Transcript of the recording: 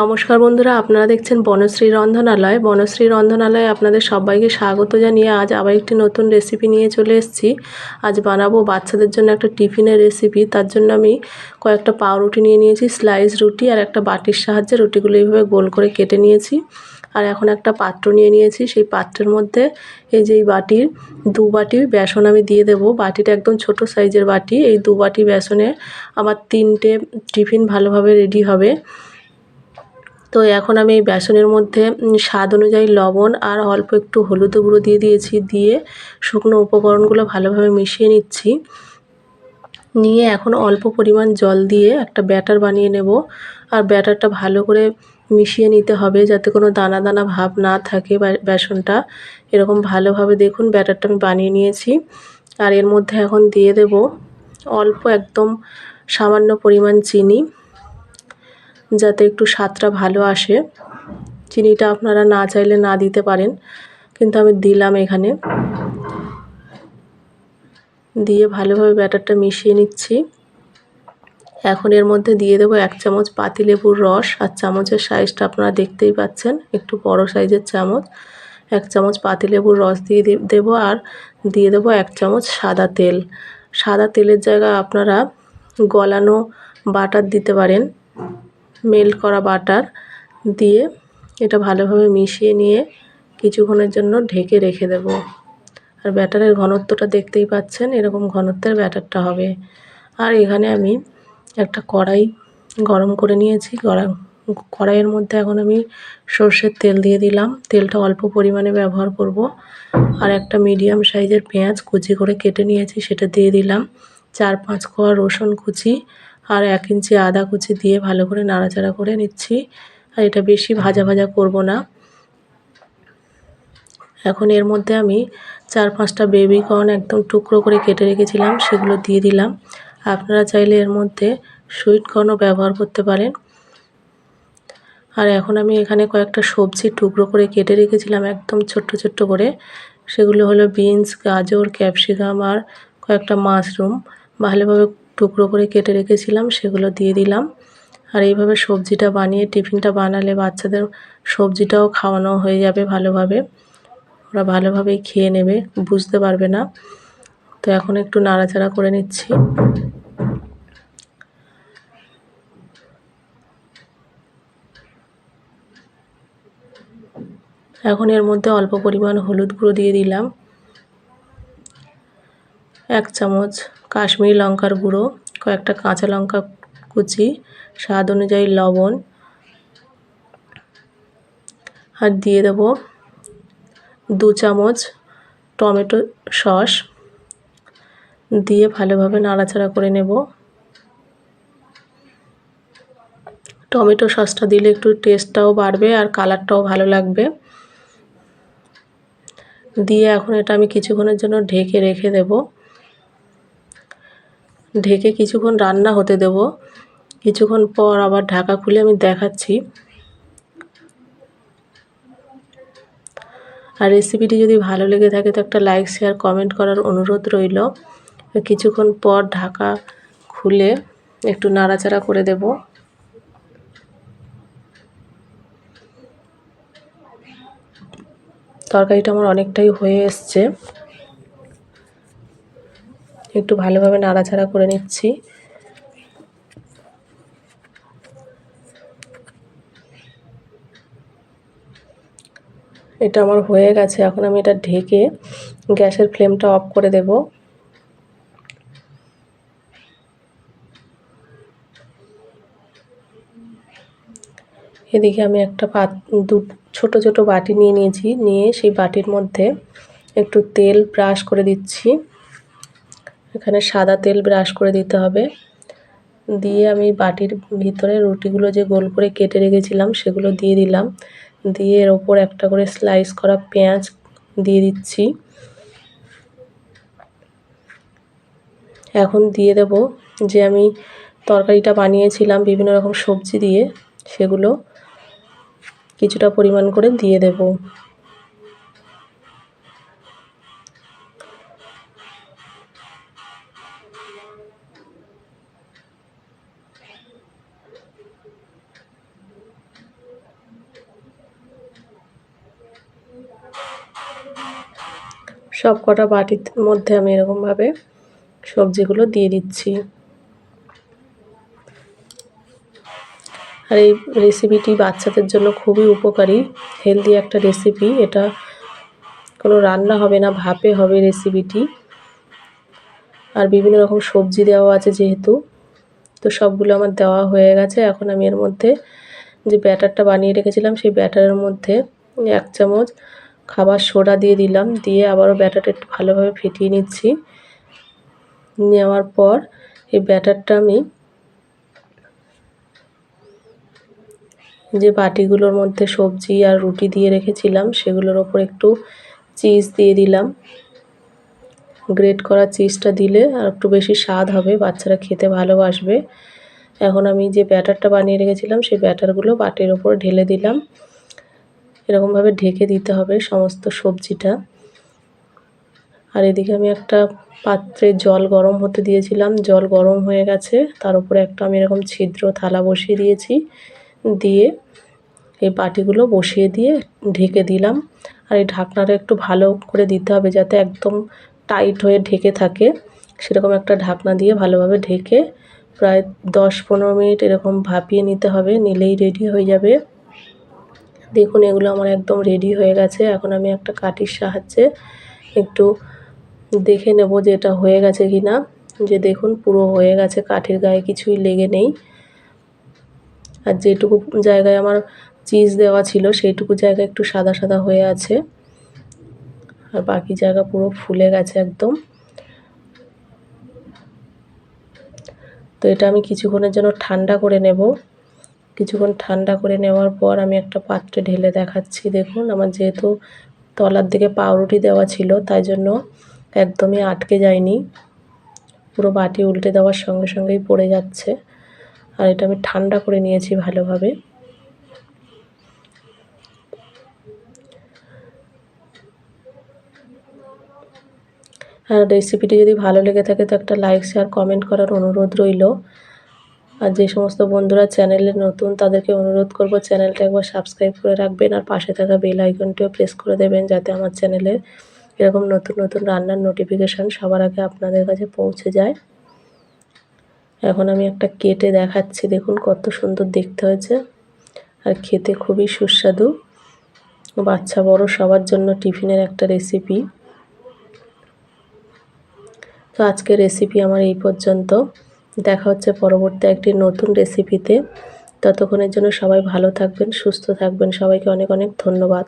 নমস্কার বন্ধুরা, আপনারা দেখছেন বনশ্রী রন্ধনালয়। বনশ্রী রন্ধনালয়ে আপনাদের সবাইকে স্বাগত জানিয়ে আজ আবার একটি নতুন রেসিপি নিয়ে চলে এসেছি। আজ বানাবো বাচ্চাদের জন্য একটা টিফিনের রেসিপি তার জন্য আমি কয়েকটা পাউরুটি নিয়ে নিয়েছি স্লাইস রুটি আর একটা বাটির সাহায্যে রুটিগুলো এইভাবে গোল করে কেটে নিয়েছি। আর এখন একটা পাত্র নিয়ে নিয়েছি, সেই পাত্রের মধ্যে এই যে এই বাটির দু বাটি বেসন আমি দিয়ে দেবো। বাটিটা একদম ছোট সাইজের বাটি। এই দু বাটি বেসনে আমার তিনটে টিফিন ভালোভাবে রেডি হবে। তো এখন আমি এই বেসনের মধ্যে স্বাদ অনুযায়ী লবণ আর অল্প একটু হলুদ গুঁড়ো দিয়ে দিয়েছি, দিয়ে শুকনো উপকরণগুলো ভালোভাবে মিশিয়ে নিচ্ছি। নিয়ে এখন অল্প পরিমাণ জল দিয়ে একটা ব্যাটার বানিয়ে নেব। আর ব্যাটারটা ভালো করে মিশিয়ে নিতে হবে যাতে কোনো দানা দানা ভাব না থাকে বেসনটা। এরকম ভালোভাবে দেখুন ব্যাটারটা আমি বানিয়ে নিয়েছি। আর এর মধ্যে এখন দিয়ে দেব অল্প একদম সামান্য পরিমাণ চিনি। যাতে একটু স্বাদটা ভালো আসে। চিনিটা আপনারা না চাইলে না দিতে পারেন, কিন্তু আমি দিলাম এখানে। দিয়ে ভালোভাবে ব্যাটারটা মিশিয়ে নিচ্ছি। এখন এর মধ্যে দিয়ে দেবো এক চামচ পাতিলেবুর রস। আর চামচের সাইজটা আপনারা দেখতেই পাচ্ছেন, একটু বড় সাইজের চামচ। এক চামচ পাতিলেবুর রস দিয়ে দেবো আর দিয়ে দেবো এক চামচ সাদা তেল। সাদা তেলের জায়গায় আপনারা গলানো বাটার দিতে পারেন। মেল্ট করা বাটার দিয়ে এটা ভালোভাবে মিশিয়ে নিয়ে কিছুক্ষণের জন্য ঢেকে রেখে দেব। আর ব্যাটারের ঘনত্বটা দেখতেই পাচ্ছেন, এরকম ঘনত্বের ব্যাটারটা হবে। আর এখানে আমি একটা কড়াই গরম করে নিয়েছি। গরম কড়াইয়ের মধ্যে এখন আমি সর্ষের তেল দিয়ে দিলাম। তেলটা অল্প পরিমাণে ব্যবহার করব। আর একটা মিডিয়াম সাইজের পেঁয়াজ কুচি করে কেটে নিয়েছি, সেটা দিয়ে দিলাম। চার পাঁচ কোয়া রসুন কুচি আর এক ইঞ্চি আদা কুচি দিয়ে ভালো করে নাড়াচাড়া করে নিচ্ছি। আর এটা বেশি ভাজা ভাজা করব না। এখন এর মধ্যে আমি চার পাঁচটা বেবি কর্ন একদম টুকরো করে কেটে রেখেছিলাম, সেগুলো দিয়ে দিলাম। আপনারা চাইলে এর মধ্যে সুইট কর্নও ব্যবহার করতে পারেন। আর এখন আমি এখানে কয়েকটা সবজি টুকরো করে কেটে রেখেছিলাম, একদম ছোট্ট ছোট্ট করে। সেগুলো হলো বিনস গাজর ক্যাপসিকাম আর কয়েকটা মাশরুম ভালোভাবে টুকরো করে কেটে রেখেছিলাম, সেগুলো দিয়ে দিলাম। আর এইভাবে সবজিটা বানিয়ে, টিফিনটা বানালে বাচ্চাদের সবজিটাও খাওয়ানো হয়ে যাবে ভালোভাবে। ওরা ভালোভাবেই খেয়ে নেবে, বুঝতে পারবে না। তো এখন একটু নাড়াচাড়া করে নিচ্ছি। এখন এর মধ্যে অল্প পরিমাণ হলুদ গুঁড়ো দিয়ে দিলাম। এক চামচ কাশ্মীরি লঙ্কার গুঁড়ো, কয়েকটা কাঁচা লঙ্কা কুচি, স্বাদ অনুযায়ী লবণ, আর দিয়ে দেব দু চামচ টমেটো সস। দিয়ে ভালোভাবে নাড়াচাড়া করে নেব। টমেটো সসটা দিলে একটু টেস্টটাও বাড়বে আর কালারটাও ভালো লাগবে। দিয়ে এখন এটা আমি কিছুক্ষণের জন্য ঢেকে রেখে দেবো। ঢেকে কিছুক্ষণ রান্না হতে দেব। কিছুক্ষণ পর আবার ঢাকা খুলে আমি দেখাচ্ছি। আর রেসিপিটি যদি ভালো লেগে থাকে তো একটা লাইক শেয়ার কমেন্ট করার অনুরোধ রইল। কিছুক্ষণ পর ঢাকা খুলে একটু নাড়াচাড়া করে দেব। তরকারিটা আমার অনেকটাই হয়ে এসছে। একটু ভালোভাবে নাড়াচাড়া করে নিচ্ছি। এটা আমার হয়ে গেছে, এখন আমি এটা ঢেকে গ্যাসের ফ্লেমটা অফ করে দেব। এদিকে আমি একটা পাত, দু, ছোটো ছোটো বাটি নিয়ে নিয়েছি, নিয়ে সেই বাটির মধ্যে একটু তেল ব্রাশ করে দিচ্ছি। এখানে সাদা তেল ব্রাশ করে দিতে হবে। দিয়ে আমি বাটির ভিতরে রুটিগুলো যে গোল করে কেটে রেখেছিলাম সেগুলো দিয়ে দিলাম। দিয়ে এর ওপর একটা করে স্লাইস করা পেঁয়াজ দিয়ে দিচ্ছি। এখন দিয়ে দেব যে আমি তরকারিটা বানিয়েছিলাম বিভিন্ন রকম সবজি দিয়ে সেগুলো কিছুটা পরিমাণ করে দিয়ে দেবো। সব কটা বাটির মধ্যে আমি এরকমভাবে সবজিগুলো দিয়ে দিচ্ছি। আর এই রেসিপিটি বাচ্চাদের জন্য খুবই উপকারী, হেলদি একটা রেসিপি। এটা কোনো রান্না হবে না, ভাপে হবে রেসিপিটি। আর বিভিন্ন রকম সবজি দেওয়া আছে যেহেতু, তো সবগুলো আমার দেওয়া হয়ে গেছে। এখন আমি এর মধ্যে যে ব্যাটারটা বানিয়ে রেখেছিলাম, সেই ব্যাটারের মধ্যে এক চামচ খাবার সোডা দিয়ে দিলাম, দিয়ে আবারও ব্যাটারটা একটু ভালোভাবে ফেটিয়ে নিচ্ছি। নেওয়ার পর এই ব্যাটারটা আমি যে বাটিগুলোর মধ্যে সবজি আর রুটি দিয়ে রেখেছিলাম, সেগুলোর ওপর একটু চিজ দিয়ে দিলাম। গ্রেট করা চিজটা দিলে আর একটু বেশি স্বাদ হবে, বাচ্চারা খেতে ভালোবাসবে। এখন আমি যে ব্যাটারটা বানিয়ে রেখেছিলাম, সেই ব্যাটারগুলো বাটির ওপর ঢেলে দিলাম। এরকমভাবে ঢেকে দিতে হবে সমস্ত সবজিটা। আর এদিকে আমি একটা পাত্রে জল গরম হতে দিয়েছিলাম। জল গরম হয়ে গেছে, তার উপরে একটা আমি এরকম ছিদ্র থালা বসিয়ে দিয়েছি। দিয়ে এই বাটিগুলো বসিয়ে দিয়ে ঢেকে দিলাম। আর এই ঢাকনাটা একটু ভালো করে দিতে হবে যাতে একদম টাইট হয়ে ঢেকে থাকে। সেরকম একটা ঢাকনা দিয়ে ভালোভাবে ঢেকে প্রায় দশ পনেরো মিনিট এরকম ভাপিয়ে নিতে হবে, নিলেই রেডি হয়ে যাবে। দেখুন, এগুলো আমার একদম রেডি হয়ে গেছে। এখন আমি একটা কাঠির সাহায্যে একটু দেখে নেব যে এটা হয়ে গেছে কি না যে দেখুন, পুরো হয়ে গেছে, কাঠের গায়ে কিছুই লেগে নেই। আর যেটুকু জায়গায় আমার চিজ দেওয়া ছিল, সেইটুকু জায়গা একটু সাদা সাদা হয়ে আছে। আর বাকি জায়গা পুরো ফুলে গেছে একদম। তো এটা আমি কিছুক্ষণের জন্য ঠান্ডা করে নেব। কিছুক্ষণ ঠান্ডা করে নেওয়ার পর আমি একটা পাত্রে ঢেলে দেখাচ্ছি। দেখুন, আমার যেহেতু তলার দিকে পাউরুটি দেওয়া ছিল, তাই জন্য একদমই আটকে যায়নি। পুরো বাটি উল্টে দেওয়ার সঙ্গে সঙ্গেই পড়ে যাচ্ছে। আর এটা আমি ঠান্ডা করে নিয়েছি ভালোভাবে। আর রেসিপিটি যদি ভালো লেগে থাকে, তো একটা লাইক, শেয়ার, কমেন্ট করার অনুরোধ রইল। আর যে সমস্ত বন্ধুরা চ্যানেলে নতুন, তাদেরকে অনুরোধ করব চ্যানেলটা একবার সাবস্ক্রাইব করে রাখবেন আর পাশে থাকা বেল আইকনটিও প্রেস করে দেবেন যাতে আমার চ্যানেলে এরকম নতুন নতুন রান্নার নোটিফিকেশান সবার আগে আপনাদের কাছে পৌঁছে যায়। এখন আমি একটা কেটে দেখাচ্ছি, দেখুন কত সুন্দর দেখতে হয়েছে। আর খেতে খুবই সুস্বাদু। বাচ্চা বড় সবার জন্য টিফিনের একটা রেসিপি তো আজকের রেসিপি আমার এই পর্যন্ত। দেখা হচ্ছে পরবর্তী একটি নতুন রেসিপিতে ততক্ষণের জন্য সবাই ভালো থাকবেন, সুস্থ থাকবেন। সবাইকে অনেক অনেক ধন্যবাদ।